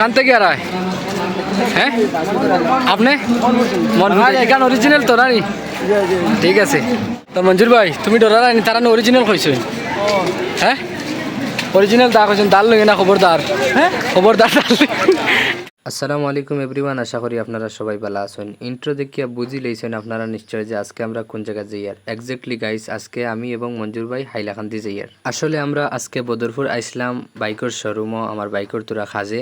কান থেকে আর হ্যাঁ? আপনি? মন এখান অরিজিনাল তো নানি ঠিক আছে। তো মঞ্জুর ভাই তুমি ডরা রানি তারা অরিজিনাল কইছো। হ্যাঁ? অরিজিনাল দা কইছেন দাল লই না খবরদার। হ্যাঁ? খবরদার দাল আসসালামু আলাইকুম এভরিওয়ান আশা করি আপনারা সবাই ভালো আছেন। ইন্ট্রো দেখিয়া বুঝি লইছেন আপনারা নিশ্চয় যে আজকে আমরা কোন জায়গায় যাইয়ার এক্স্যাক্টলি গাইস আজকে আমি এবং মঞ্জুর ভাই হাইলাকান্দি যাইয়ার আসলে আমরা আজকে বদরপুর আইসলাম বাইকের শোরুমও আমার বাইকের তোরা খাজে।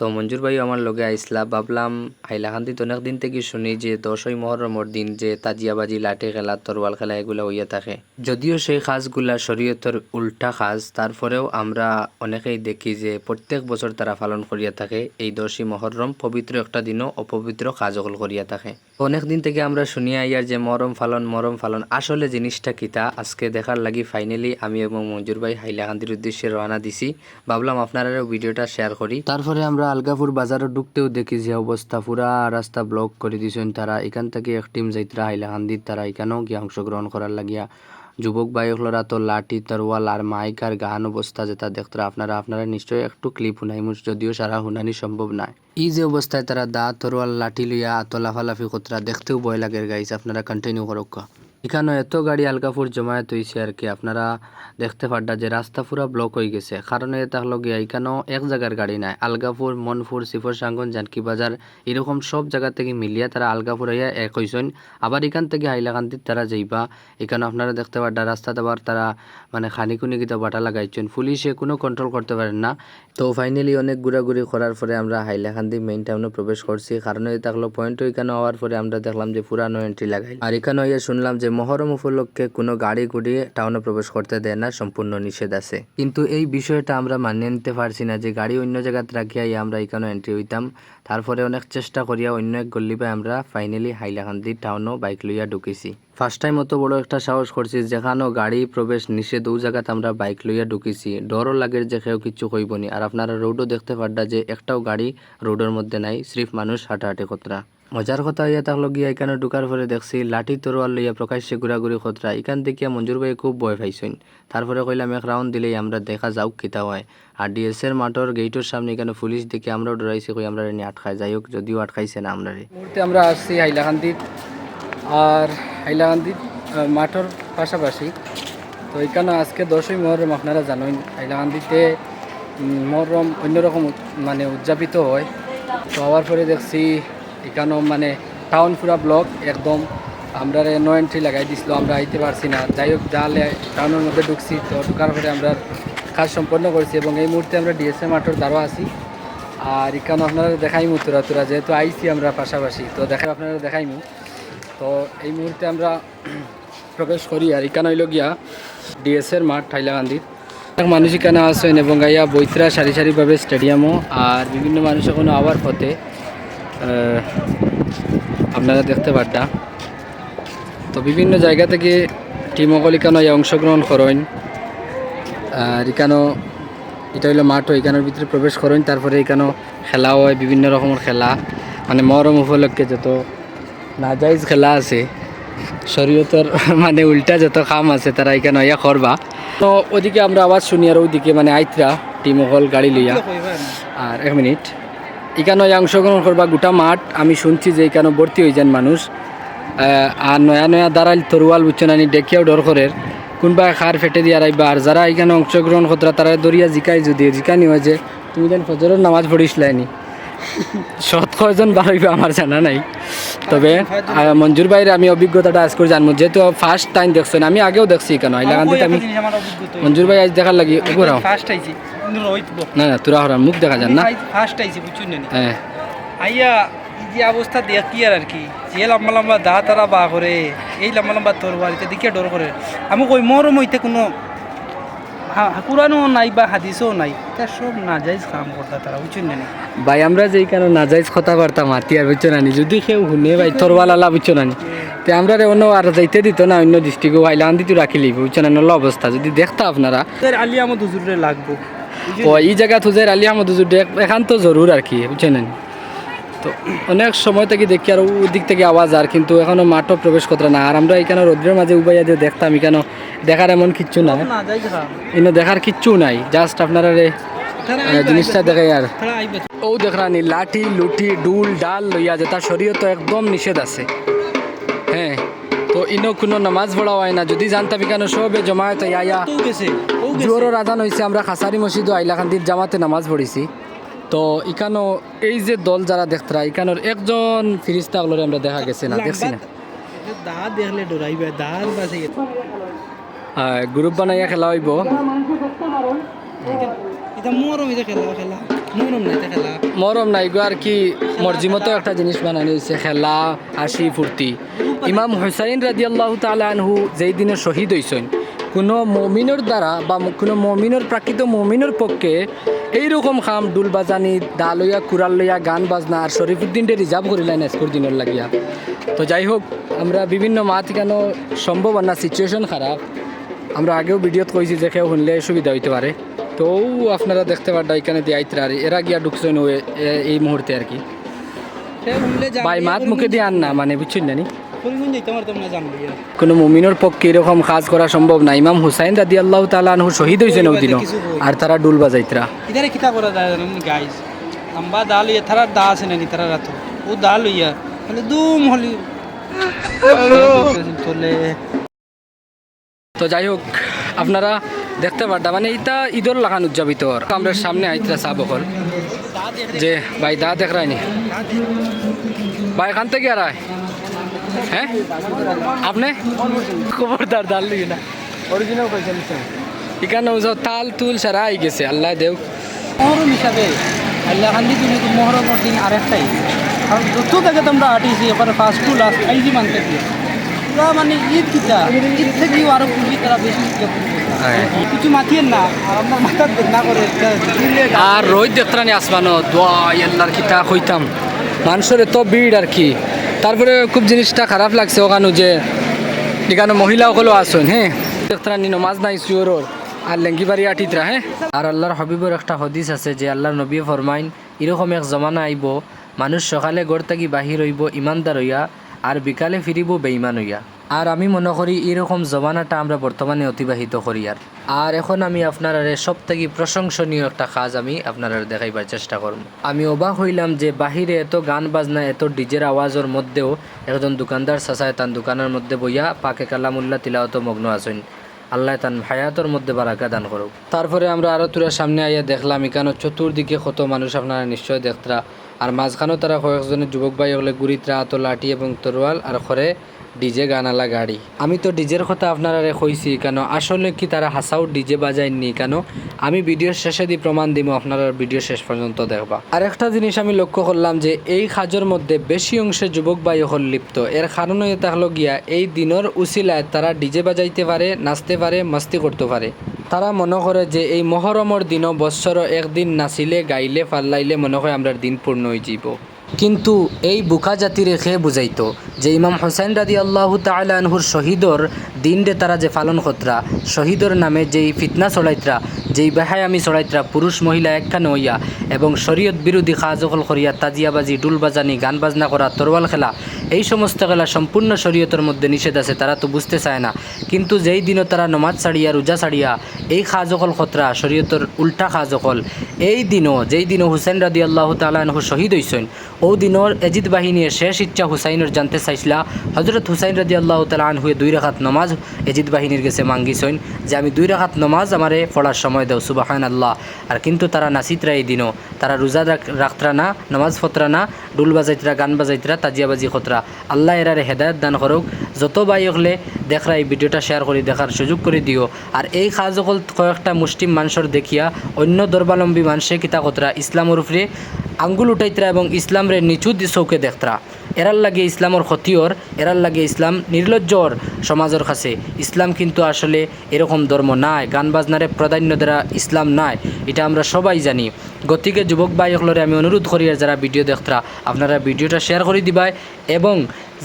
তো মঞ্জুর ভাইও আমার লগে আইসলা, ভাবলাম হাইলাকান্দিত অনেক দিন থেকে শুনি যে দশই মহরমর দিন যে তাজিয়াবাজি লাঠি খেলা তরোয়াল খেলা এগুলো হইয়া থাকে। যদিও সেই খাজগুলা শরীয়তর উল্টা খাজ তারপরেও আমরা অনেকেই দেখি যে প্রত্যেক বছর তারা পালন করিয়া থাকে। এই দশই মহরম পবিত্র একটা দিনও অপবিত্র কাজকল করিয়া থাকে। অনেক দিন থেকে আমরা শুনিয়া ইয়ার যে মরম ফালন মরম ফালন, আসলে জিনিসটা কিতা আজকে দেখার লাগি ফাইনালি আমি এবং মঞ্জুর ভাই হাইলাকান্দির উদ্দেশ্যে রওনা দিছি। ভাবলাম আপনারাও ভিডিওটা শেয়ার করি। তারপরে আমরা আলগাপুর বাজারে ঢুকতেও দেখি যে অবস্থা পুরা রাস্তা ব্লক করে দিয়েছেন তারা এখান থেকে এক টিম যাইতরা হাইলাকান্দির তারা এখানেও গিয়ে অংশগ্রহণ করার লাগিয়া। যুবক বাইকলরা তো লাঠি তরওয়াল আর মাইক আর গান অবস্থা যেটা দেখতরা আপনারা আপনারা নিশ্চয়ই একটু ক্লিপ শুনাই যদিও সারা শুনানি সম্ভব নয় এই যে অবস্থায় তারা দা তরোয়াল লাঠি লইয়া, আতলাফালাফি কতরা দেখতেও ভয় লাগে। গাইছে আপনারা কন্টিনিউ করক এখানে এত গাড়ি আলকাপুর জমায়েত হয়েছে আর কি, আপনারা দেখতে পারডা যে রাস্তা পুরা ব্লক হয়ে গেছে। কারণ এটা হলো গিয়া এখানেও এক জায়গার গাড়ি নাই আলগাপুর মনপুর সিফর, সাঙ্গন, জানকি বাজার, এরকম সব জায়গা থেকে মিলিয়া তারা আলগাপুর হইয়া এক হইছেন। আবার এখান থেকে হাইলাকান্দির তারা যাইবা এখানে আপনারা দেখতে পারডা রাস্তা আবার তারা মানে খানিকুনি গিতা বাটা লাগাইছেন। পুলিশে কোনো কন্ট্রোল করতে পারেন না। তো ফাইনালি অনেক ঘোরাঘুরি করার পরে আমরা হাইলাকান্দি মেইন টাউনে প্রবেশ করছি। কারণ এটা হলো পয়েন্ট এখানে হওয়ার পরে আমরা দেখলাম যে পুরানো এন্ট্রি লাগাই আর এখানে হইয়া শুনলাম যে মহরম উপলক্ষে কোনো গাড়ি গুড়ি টাউনে প্রবেশ করতে দেয় না, সম্পূর্ণ নিষেধ আছে। কিন্তু এই বিষয়টা আমরা মানিয়ে নিতে পারছি না যে গাড়ি অন্য জায়গাতে রাখিয়াই আমরা এখানে এন্ট্রি হইতাম। তারপরে অনেক চেষ্টা করিয়া অন্য এক গল্লি পাই আমরা ফাইনালি হাইলাকান্দি টাউনও বাইক লইয়া ঢুকেছি। ফার্স্ট টাইম অত বড় একটা সাহস করছি যেখানেও গাড়ি প্রবেশ নিষেধ, ও জায়গাতে আমরা বাইক লইয়া ঢুকেছি। ডরও লাগে যে কেউ কিছু কইবনি আর আপনারা রোডও দেখতে পারডা যে একটাও গাড়ি রোডের মধ্যে নাই, সির্ফ মানুষ হাঁটাহাঁটি কতরা মজার কথা ইয়া থাকল গিয়া এখানে ঢুকার পরে দেখছি, লাঠি তরোয়াল লইয়া প্রকাশ্যে ঘুরাঘুরি খতরা এখান থেকে মঞ্জুর ভাই খুব ভয় পাইছেন। তারপরে কইলাম এক রাউন্ড দিলেই আমরা দেখা যাওক কিতা হয়। আর ডিএসের মাঠর গেটের সামনে এখানে পুলিশ দেখে আমরাও ডরাইছি কই আমরা নিয়ে আটকায় যাই হোক যদিও আটকাইছে না আমরা মুহূর্তে আমরা আসছি হাইলাকান্দির আর হাইলাকান্দির মাঠের পাশাপাশি। তো এখানে আজকে দশই মহরম আপনারা জানেন হাইলাকান্দিতে মহরম অন্যরকম মানে উদযাপিত হয়। তো হওয়ার পরে দেখছি এখানেও মানে টাউন পুরা ব্লক একদম আমরা নো এন্ট্রি লাগাই দিছিল, আমরা আইতে পারছি না। যাই হোক যাহলে টাউনের মধ্যে ঢুকছি, তো ঢুকার পরে আমরা কাজ সম্পন্ন করছি এবং এই মুহূর্তে আমরা ডিএসএ মাঠের দ্বারও আছি। আর এখানে আপনারা দেখাইমু তোরা তোরা যেহেতু আইছি আমরা পাশাপাশি, তো দেখা আপনারা দেখাইমু। তো এই মুহূর্তে আমরা প্রবেশ করি, আর এখানে হইল গিয়া ডিএসের মাঠ হাইলাকান্দির অনেক মানুষ এখানে আসেন এবং গাইয়া বৈতরা সারি সারিভাবে স্টেডিয়ামও আর বিভিন্ন মানুষ এখনও আবার পথে। আপনারা দেখতে পারটা তো বিভিন্ন জায়গা থেকে টিমসকল এখানে আইয়া অংশগ্রহণ করেন। আর এখানেও এটা হইল মাঠ এখানের ভিতরে প্রবেশ করেন, তারপরে এখানেও খেলা হয়, বিভিন্ন রকমের খেলা। মানে মহরম উপলক্ষে যত নাজাইজ খেলা আছে, শরীয়তের মানে উল্টা যত কাম আছে, তারা এখানে ইয়া করবা। তো ওদিকে আমরা আওয়াজ শুনি আর ওইদিকে মানে আইতরা টিম হল গাড়ি লইয়া। আর এক মিনিট। এখানে অংশগ্রহণ করবা গোটা মাঠ আমি শুনছি যে এখানে ভর্তি হয়ে যান মানুষ আর নয়া নয়া দাঁড়াইল তরুয়াল বুঝছ নানি দেখিয়াও ডর করে কোনবা খার ফেটে দিয়ে আইবা আর যারা এখানে অংশগ্রহণ করতরা তারা দরিয়া জিকাই যদি জিকানি হয় যে তুমি যেন ফজরের নামাজ পড়িসলাইনি শত কয়জন বাড়াইবে আমার জানা নাই। তবে মঞ্জুর ভাইয়ের আমি অভিজ্ঞতাটা আজ করে জানব। যেহেতু ফার্স্ট টাইম দেখছেন আমি আগেও দেখছি কেন হাইলাকান্দিতে আমি মঞ্জুর ভাই আজ দেখার লাগি ঘোরাও ফার্স্ট আইছি। না না তোরা হরার মুখ দেখা যান না। ফার্স্ট আইছি বুঝছুন না হ্যাঁ। আইয়া যে অবস্থা দেখি আর আর কি? যে লম্বা লম্বা দা তারা বা করে এই লম্বা লম্বা তরবার এটা দেখে ডর করে। আমি কই মরম হইতে কোনো নাই বা হাদিসও নাই। তা সব নাজাইজ কাম করতা তারা বুঝছুন না ভাই আমরা নাজাইজ কথাবার্তা মাতি আর বুঝছ নানি যদি কেউ শুনে ভাই থরওয়ালা বুঝছ নানি তে আমরা অন্য আর যাইতে দিত না অন্য রাখি লিব বুঝছ অবস্থা। যদি দেখতা আপনারা। আলিয়া আমার দুজুরে লাগবো। ও এই জায়গা তুজের আলী আহমদ হুজুর দেখ- এখান তো জরুর আর কি বুঝছেন তো অনেক সময় থেকে দেখি আর ওদিক থেকে আওয়াজ আর কিন্তু এখনও মাঠও প্রবেশ করতে না আর আমরা এখানে রোদ্রের মাঝে উবাইয়া দিয়ে দেখতাম এখানে দেখার এমন কিচ্ছু না এনে দেখার কিচ্ছু নাই জাস্ট আপনারা জিনিসটা দেখে আর ও দেখরানি লাঠি লুঠি ডুল ডাল লইয়া যে তার শরীর তো একদম নিষেধ আছে। হ্যাঁ তো ইনো কোনো নামাজ পড়া হয় না যদি জানতাম কেন সবে জমায়েত ইয়া তো গেছে। জোরও রাধান হয়েছে আমরা খাসারি মসজিদ ও আইলাকান্দির জামাতে নামাজ পড়েছি। তো ইকানো এই যে দল যারা দেখতরা ইকানোর একজন ফিরিস্তা গুলোরে আমরা দেখা গেছে না দেখছি না। গ্রুপ বানাইয়া খেলা হইব। মরম নাই গো আর কি মর্জি মতো একটা জিনিস বানানো হয়েছে খেলা হাসি ফুর্তি। ইমাম হুসাইন রাজি আল্লাহ তালা আনহু যেই দিনে শহীদ হয়েছেন কোনো মমিনের দ্বারা বা কোনো মমিনের প্রাকৃত মমিনের পক্ষে এইরকম খাম ডুল বাজানি দা লইয়া কুড়াল লইয়া গান বাজনা আর শরীফুদ্দিনটে রিজার্ভ করিলেন স্কুর দিনের লাগিয়া। তো যাই হোক আমরা বিভিন্ন মাত কেন সম্ভব না সিচুয়েশন খারাপ। আমরা আগেও ভিডিওত কইছি যে কেউ শুনলে সুবিধা হইতে পারে। তো আপনারা দেখতে পারটা এখানে দিয়ে আইতরা আর এরা গিয়া ঢুকছেন এই মুহূর্তে আর কি। ভাই মাত মুখে দিয়ে আন না মানে বুঝছেন জানি? পারতাম না লইয়া কোনো মুমিনের পক্ষে এরকম কাজ করা সম্ভব না। ইমাম হুসাইন রাদি আল্লাহ তালা শহীদ হয়েছেন ওই দিনও। আর তারা ডুল বাজাইতরা। ইদারে কিতা করা যায় গাইস লম্বা দা আছে নানি তারা রাত। ও দা লইয়া মানে দুম হলি। তো যাই হোক আপনারা দেখতে পারটা মানে এটা ঈদর লাগান উদযাপিত। আমরা সামনে আইতরা চা বকল যে ভাই দা দেখ রায়নি ভাই এখান থেকে আর আয়। হ্যাঁ? আপনি? খবরদার দাল লিখি না। অরিজিনাল এখানে ওসব তাল তুল সারা আই গেছে আল্লাহ দেও মহরম হিসাবে আল্লাহ খান্দি তুমি তো মহরমের দিন আরেকটাই। কারণ যত থেকে তোমরা আটিছি এবারে ফার্স্ট টু লাস্ট আইজি মানতে দিয়ে পুরা মানে ঈদ কিতা? ঈদ থেকেও আরও খুশি তারা বেশি কিছু মাতিয়েন না আর আপনার না করে দিলে আর রোদ দেখতানি আসমানো দোয়া আল্লাহর কিতা কইতাম মানুষের এত ভিড় আর কি। তারপরে খুব জিনিসটা খারাপ লাগছে ওখানে যে এখানে মহিলাগুলো আসুন হ্যাঁ? নমাজ নাই সুয়রর আর লেঙ্গি বাড়ি আটিতরা হ্যাঁ? আর আল্লাহর হবিবর একটা হদিস আছে যে আল্লাহর নবী ফরমাইন, এরকম এক জমানা আইব, মানুষ সকালে গড় থাকি বাহির হইব, ইমানদার হইয়া, আর বিকালে ফিরিব বেইমান হইয়া। আর আমি মনে করি এরকম জমানাটা আমরা বর্তমানে অতিবাহিত করি আর। আর এখন আমি আপনার সব থেকে প্রশংসনীয় একটা কাজ আমি আপনার দেখাইবার চেষ্টা করব। আমি অবাক হইলাম যে বাহিরে এত গান বাজনা, এত ডিজের আওয়াজের মধ্যেও একজন দোকানদার চাচায় তান দোকানের মধ্যে বইয়া পাকে কালামুল্লাহ তিলাওত মগ্ন আছেন। আল্লাহ তান হায়াতর মধ্যে বারাকা দান করুক। তারপরে আমরা আরও তোরা সামনে আইয়া দেখলাম, এখানে চতুর্দিকে কত মানুষ আপনারা নিশ্চয় দেখতরা। আর মাঝখানেও তারা কয়েকজনের যুবক ভাই হলে গুড়িতরা লাঠি এবং তরোয়াল আর খরে ডিজে গানালা গাড়ি। আমি তো ডিজের কথা আপনারা কইছি কেন? আসলে কি তারা হাসাও ডিজে বাজায়নি কেন? আমি ভিডিওর শেষে দিয়ে প্রমাণ দিব আপনারা ভিডিও শেষ পর্যন্ত দেখবা। আর একটা জিনিস আমি লক্ষ্য করলাম যে, এই খাজর মধ্যে বেশি অংশে যুবক ভাই হল লিপ্ত। এর কারণ এটা হলো গিয়া, এই দিনের উসিলায় তারা ডিজে বাজাইতে পারে, নাচতে পারে, মস্তি করতে পারে। তারা মনে করে যে, এই মহরমর দিনও বৎসর একদিন নাচিলে, গাইলে ফাল্লাইলে মনে হয় আমরা দিন পূর্ণ হয়ে যাব। কিন্তু এই বুকা জাতি রেখে বুঝাইতো যে ইমাম হোসেন রাদি আল্লাহ তালা আনহুর শহীদর দিনরে তারা যে পালন খতরা শহীদর নামে যেই ফিতনা চড়াইতরা যেই বেহায় আমি চড়াইতরা পুরুষ মহিলা একখানে হইয়া এবং শরীয়ত বিরোধী খাজকল করিয়া তাজিয়াবাজি ডুল বাজানি গান বাজনা করা, তরোয়াল খেলা, এই সমস্ত খেলা সম্পূর্ণ শরীয়তের মধ্যে নিষেধ আছে, তারা তো বুঝতে চায় না। কিন্তু যেই দিনও তারা নমাজ ছাড়িয়া, রোজা ছাড়িয়া এই খাজকল খতরা শরীয়তর উল্টা খাজকল এই দিনও, যেই দিনও হুসেন রাদি আল্লাহ তালাহু শহীদ হইছেন ও দিনর এজিদ বাহিনীর শেষ ইচ্ছা হুসাইনের জানতে চাইছিলা। হজরত হুসাইন রাদি আল্লাহ তালাহুয়ে দুই রাখাত নমাজ এজিদ বাহিনীর গেছে মাঙ্গিছেন যে, আমি দুই রাখাত নমাজ আমারে পড়ার সময় দেও সুবাহান আল্লাহ আর কিন্তু তারা নাচিতরা এই দিনও। তারা রোজা রাখ- রাখতরা না, নমাজ ফতরা না ডুল বাজাইতরা, গান বাজাইতরা, তাজিয়াবাজি খতরা। আল্লাহ এরারে হেদায়ত দান করুক। যত বাই হলে দেখরা এই ভিডিওটা শেয়ার করে দেখার সুযোগ করে দিও। আর এই কাজ সকল কয়েকটা মুসলিম মানুষের দেখিয়া অন্য ধর্মাবলম্বী মানুষে কিতা কতরা ইসলামর উপরে আঙ্গুল উঠাইতরা এবং ইসলামরে নিচু চৌকে দেখতরা। এরার লাগে ইসলামর ক্ষতিওর এরার লাগে ইসলাম নির্লজ্জর সমাজের কাছে। ইসলাম কিন্তু আসলে এরকম ধর্ম নাই, গান বাজনারে প্রাধান্য দ্বারা ইসলাম নাই, এটা আমরা সবাই জানি। গতিকে যুবক ভাই হলরে আমি অনুরোধ করি যারা ভিডিও দেখতরা, আপনারা ভিডিওটা শেয়ার করে দিবাই এবং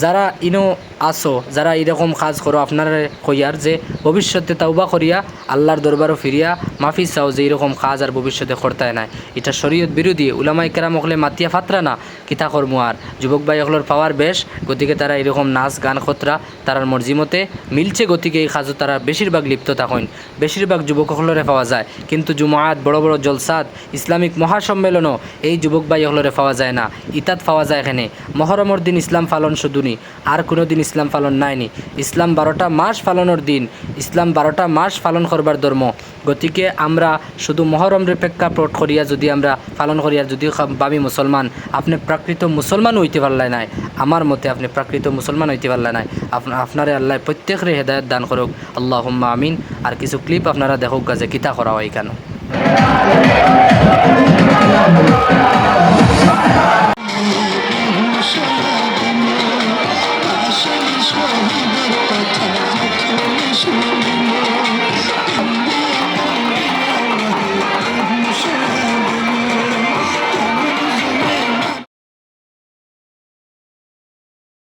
যারা ইনো আসো যারা এরকম কাজ করো, আপনারা কইয়ার যে ভবিষ্যতে তাওবা করিয়া, আল্লাহর দরবারও ফিরিয়া মাফি চাও যে এরকম কাজ আর ভবিষ্যতে করতায় নাই। এটা শরীয়ত বিরোধী উলামাই কেরাম হলে মাতিয়া ফাতরা না, কিতা করমু আর? যুবক ভাই হলর পাওয়ার বেশ, গতিকে তারা এরকম নাচ, গান, খতরা তারার মর্জি মতে মিলছে গতিকে এই কাজও তারা বেশিরভাগ লিপ্ত থাকেন। বেশিরভাগ যুবক হলরে পাওয়া যায়। কিন্তু জুমায়াত বড় বড় জলসাদ ইসলামিক মহাসম্মেলনও এই যুবক ভাই হলরে পাওয়া যায় না। ইতাত পাওয়া যায় এখানে। মহরমর দিন ইসলাম পালন শুধু নি আর কোনো দিন ইসলাম পালন নাইনি। ইসলাম বারোটা মাস পালনের দিন। ইসলাম বারোটা মাস পালন করবার ধর্ম। গতিকে আমরা শুধু মহরমরে প্রেক্ষাপট করিয়া যদি আমরা পালন করিয়া যদি ভাবি মুসলমান, আপনি প্রাকৃত মুসলমান হইতে পারলাই নাই। আমার মতে আপনি প্রাকৃত মুসলমান হইতে পারলাই নাই। আপনা আপনারে আল্লাহ প্রত্যেকরে হেদায়ত দান করুক। আল্লাহ আমিন। আর কিছু ক্লিপ আপনারা দেখুক গাছে কিতা করা হয় কেন।